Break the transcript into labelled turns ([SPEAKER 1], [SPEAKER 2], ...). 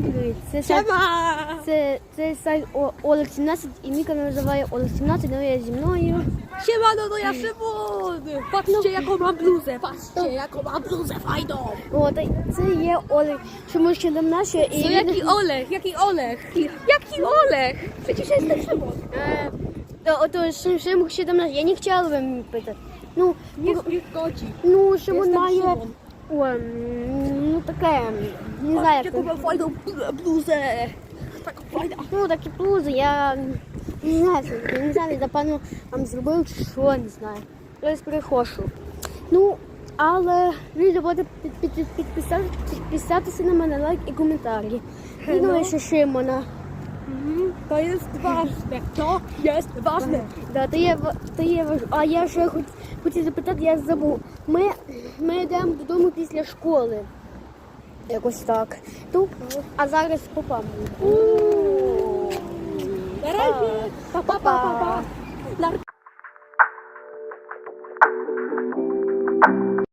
[SPEAKER 1] Привіт. Це сайт,
[SPEAKER 2] Сема!
[SPEAKER 1] це, це сайт О- Олег 17 і мій канал називає Олег 17, ну я зі мною.
[SPEAKER 2] Siemano, no ja Szymon! Patrzcie jaką mam bluzę, patrzcie jaką mam bluzę fajną!
[SPEAKER 1] От, і це є Олег, чому ще до нас ще і
[SPEAKER 2] No jaki Olech, jaki Olech? Jaki Olech? Przecież ja jestem Szymon.
[SPEAKER 1] Е, то, ото Шим, Шимок ще до нас, я не хотіла би питати. Ну,
[SPEAKER 2] Nie zgodzi.
[SPEAKER 1] ну Шимон
[SPEAKER 2] Jestem
[SPEAKER 1] має,
[SPEAKER 2] Szymon.
[SPEAKER 1] о, ну таке, не знаю, як
[SPEAKER 2] Jaką
[SPEAKER 1] це.
[SPEAKER 2] mam fajną bluzę!
[SPEAKER 1] Ну, такі плузи, я не знаю, я не знаю, напевно, там зробив чи що, не знаю. Хтось перехожу. Ну, але під, під, підписати, підписатися на мене лайк і коментарі. І
[SPEAKER 2] Hello.
[SPEAKER 1] думаю, що Шимона.
[SPEAKER 2] To jest ważne. To jest ważne.
[SPEAKER 1] Да, то є, ва- то важ- А я ще хоч, хотів запитати, я забув. Ми, ми йдемо додому після школи. Якось так. Ту, а зараз попам. Na razie. Pa, pa, pa,